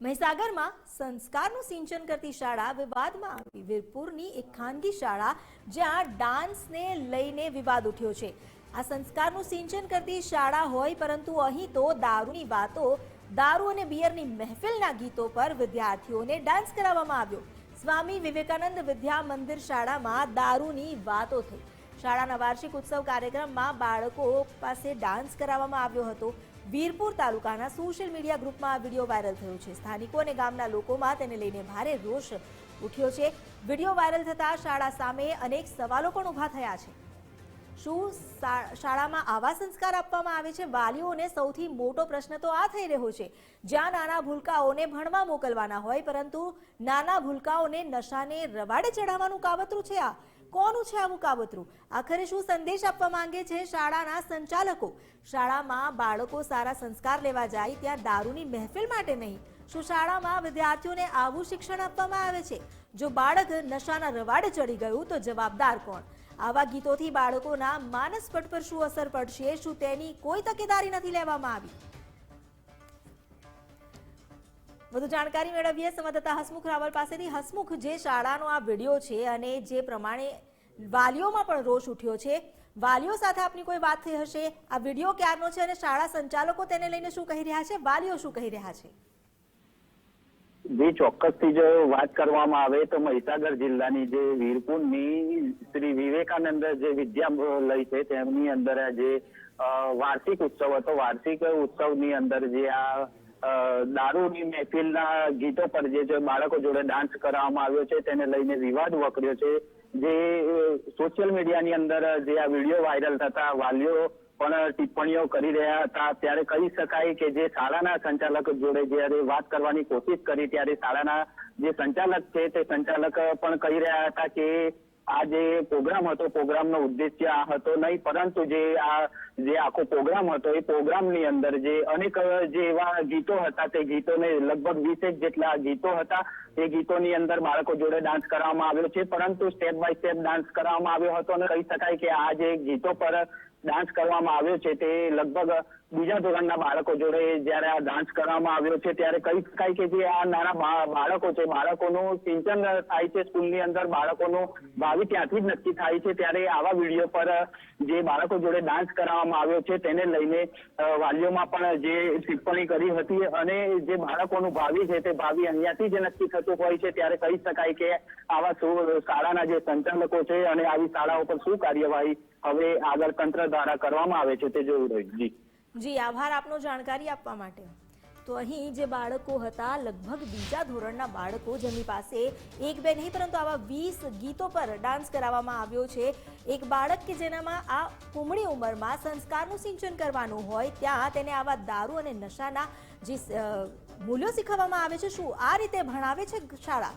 મહીસાગરમાં સંસ્કારનું સિંચન કરતી શાળા વિવાદમાં આવી. વીરપુરની એક ખાનગી શાળા જ્યાં ડાન્સને લઈને વિવાદ ઉઠ્યો છે. આ સંસ્કારનું સિંચન કરતી શાળા હોય, પરંતુ અહીં તો દારૂની વાતો, દારૂ અને બિયરની મહેફિલના ગીતો પર વિદ્યાર્થીઓને ડાન્સ કરાવવામાં આવ્યો. સ્વામી વિવેકાનંદ વિદ્યા મંદિર શાળામાં દારૂની વાતો થઈ. શાળાના વાર્ષિક ઉત્સવ કાર્યક્રમમાં બાળકો પાસે ડાન્સ કરાવવામાં આવ્યો હતો. વીરપુર તાલુકાના સોશિયલ મીડિયા ગ્રુપમાં આ વીડિયો વાયરલ થયો છે. સ્થાનિકો અને ગામના લોકોમાં તેને લઈને ભારે રોષ ઉઠ્યો છે. વીડિયો વાયરલ થતાં શાળા સામે અનેક સવાલો પણ ઊભા થયા છે. શું શાળામાં આવા સંસ્કાર આપવામાં આવે છે? વાલીઓને સૌથી મોટો પ્રશ્ન તો આ થઈ રહ્યો છે. જ્યાં નાના ભૂલકાઓને ભણવા મોકલવાના હોય, પરંતુ નાના ભૂલકાઓને નશાને રવાડે ચડાવવાનું કાવતરું છે આ. કોનું છે આવું કાવતરું આખરે શું સંદેશ આપવા માંગે છે શાળાના સંચાલકો? શાળામાં બાળકો સારા સંસ્કાર લેવા જાય ત્યાં દારૂની મહેફિલ માટે નહીં. શું શાળામાં વિદ્યાર્થીઓને આવું શિક્ષણ આપવામાં આવે છે? જો બાળક નશાના રવાડે ચડી ગયું, તો જવાબદાર કોણ? આવા ગીતોથી બાળકોના માનસ પટ પર શું અસર પડશે? શું તેની કોઈ તકેદારી નથી લેવામાં આવી? વધુ જાણકારી મેળવીએ સંવાદદાતા હસમુખ રાવલ પાસેથી. હસમુખ, જે શાળાનો આ વીડિયો છે અને જે પ્રમાણે વાલીઓમાં પણ રોષ ઉઠ્યો છે, વાલીઓ સાથે આપની કોઈ વાત થઈ હશે? આ વીડિયો ક્યારનો છે અને શાળા સંચાલકો તેને લઈને શું કહી રહ્યા છે? વાલીઓ શું કહી રહ્યા છે? જે, ચોક્કસથી જો વાત કરવામાં આવે તો મહીસાગર જિલ્લાની જે વીરપુરની શ્રી વિવેકાનંદ જે વિદ્યાલય છે, તેમની અંદર જે વાર્ષિક ઉત્સવ હતો. વાર્ષિક ઉત્સવની અંદર જે આ દારૂની મહેફિલના ગીતો પર જે છે બાળકો જોડે ડાન્સ કરાવવામાં આવ્યો છે, તેને લઈને વિવાદ વકર્યો છે. જે સોશિયલ મીડિયાની અંદર જે આ વીડિયો વાયરલ થતા, વાલીઓ પણ ટિપ્પણીઓ કરી રહ્યા હતા. ત્યારે કહી શકાય કે જે શાળાના સંચાલક જોડે જ્યારે વાત કરવાની કોશિશ કરી, ત્યારે શાળાના જે સંચાલક છે તે સંચાલક પણ કહી રહ્યા હતા કે આ જે પ્રોગ્રામ હતો પ્રોગ્રામનો ઉદ્દેશ્ય આ હતો નહીં, પરંતુ જે આ, જે આખો પ્રોગ્રામ હતો, એ પ્રોગ્રામની અંદર જે અનેક, જે એવા ગીતો હતા, તે ગીતોને લગભગ વીસેક જેટલા ગીતો હતા એ ગીતોની અંદર બાળકો જોડે ડાન્સ કરવામાં આવ્યો છે, પરંતુ સ્ટેપ બાય સ્ટેપ ડાન્સ કરવામાં આવ્યો હતો અને કહી શકાય કે આ જે ગીતો પર ડાન્સ કરવામાં આવ્યો છે તે લગભગ બીજા ધોરણના બાળકો જોડે જ્યારે આ ડાન્સ કરવામાં આવ્યો છે ત્યારે કહી શકાય કે જે આ નાના બાળકો છે, બાળકોનું સિંચન થાય છે સ્કૂલની અંદર, બાળકોનું ભાવિ ત્યાંથી જ નક્કી થાય છે ત્યારે આવા વીડિયો પર જે બાળકો જોડે ડાન્સ કરાવવામાં આવ્યો છે તેને લઈને વાલીઓમાં પણ જે ટિપ્પણી કરી હતી અને જે બાળકોનું ભાવિ છે તે ભાવિ અહીંયાથી જ નક્કી થતું હોય છે ત્યારે કહી શકાય કે આવા શાળાના જે સંચાલકો છે અને આવી શાળાઓ પર શું કાર્યવાહી હવે આગળ તંત્ર દ્વારા કરવામાં આવે છે તે જોવું રહ્યું જી. જી, આભાર આપનો જાણકારી આપવા માટે. તો અહીં જે બાળકો હતા, લગભગ બીજા ધોરણના બાળકો જેમની પાસે એક બે નહીં, પરંતુ આવા વીસ ગીતો પર ડાન્સ કરાવવામાં આવ્યો છે. એક બાળક કે જેનામાં આ કુમળી ઉંમરમાં સંસ્કારનું સિંચન કરવાનું હોય, ત્યાં તેને આવા દારૂ અને નશાના જે મૂલ્યો શીખવવામાં આવે છે, શું આ રીતે ભણાવે છે શાળા?